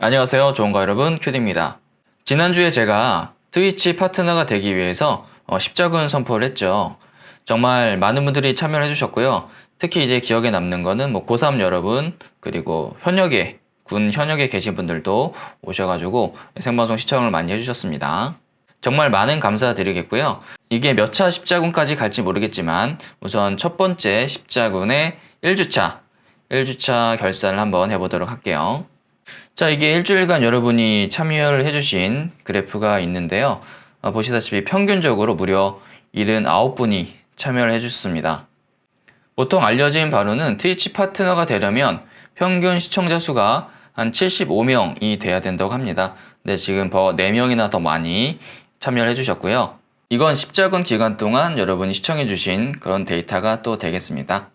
안녕하세요. 좋은가 여러분, 큐디입니다. 지난주에 제가 트위치 파트너가 되기 위해서 어, 십자군 선포를 했죠. 정말 많은 분들이 참여를 해주셨고요. 특히 이제 기억에 남는 거는 뭐 고3 여러분, 그리고 현역에, 군 현역에 계신 분들도 오셔가지고 생방송 시청을 많이 해주셨습니다. 정말 많은 감사드리겠고요. 이게 몇 차 십자군까지 갈지 모르겠지만 우선 첫 번째 십자군의 1주차, 1주차 결산을 한번 해보도록 할게요. 자, 이게 일주일간 여러분이 참여를 해주신 그래프가 있는데요. 어, 보시다시피 평균적으로 무려 79분이 참여를 해주셨습니다. 보통 알려진 바로는 트위치 파트너가 되려면 평균 시청자 수가 한 75명이 돼야 된다고 합니다. 근데 지금 더 4명이나 더 많이 참여를 해주셨고요. 이건 십자군 기간 동안 여러분이 시청해주신 그런 데이터가 또 되겠습니다.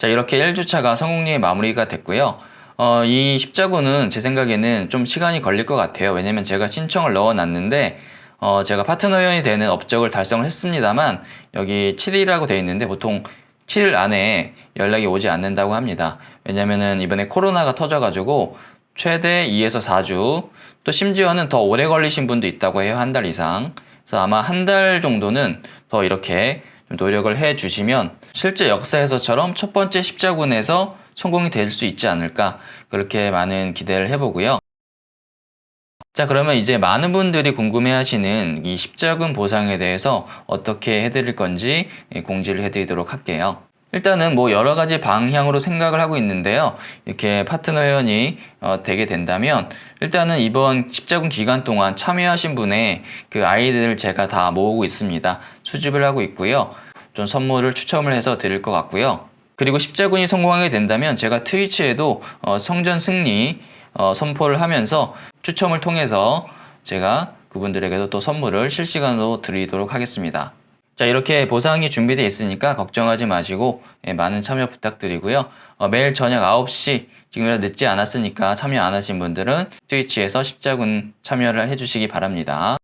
자, 이렇게 1주차가 성공리에 마무리가 됐고요. 어, 이 십자군은 제 생각에는 좀 시간이 걸릴 것 같아요. 왜냐면 제가 신청을 넣어놨는데, 어, 제가 파트너 회원이 되는 업적을 달성을 했습니다만, 여기 7일이라고 되어 있는데, 보통 7일 안에 연락이 오지 않는다고 합니다. 왜냐면은 이번에 코로나가 터져가지고, 최대 2에서 4주, 또 심지어는 더 오래 걸리신 분도 있다고 해요. 한 달 이상. 그래서 아마 한 달 정도는 더 이렇게 좀 노력을 해 주시면 실제 역사에서처럼 첫 번째 십자군에서 성공이 될 수 있지 않을까 그렇게 많은 기대를 해보고요. 자 그러면 이제 많은 분들이 궁금해하시는 이 십자군 보상에 대해서 어떻게 해드릴 건지 예, 공지를 해드리도록 할게요. 일단은 뭐 여러 가지 방향으로 생각을 하고 있는데요. 이렇게 파트너 회원이 어, 되게 된다면 일단은 이번 십자군 기간 동안 참여하신 분의 그 아이들을 제가 다 모으고 있습니다. 수집을 하고 있고요. 좀 선물을 추첨을 해서 드릴 것 같고요. 그리고 십자군이 성공하게 된다면 제가 트위치에도 어, 성전 승리 어, 선포를 하면서 추첨을 통해서 제가 그분들에게도 또 선물을 실시간으로 드리도록 하겠습니다. 자, 이렇게 보상이 준비되어 있으니까 걱정하지 마시고 예, 많은 참여 부탁드리고요. 어, 매일 저녁 9시 지금이라도 늦지 않았으니까 참여 안 하신 분들은 트위치에서 십자군 참여를 해주시기 바랍니다.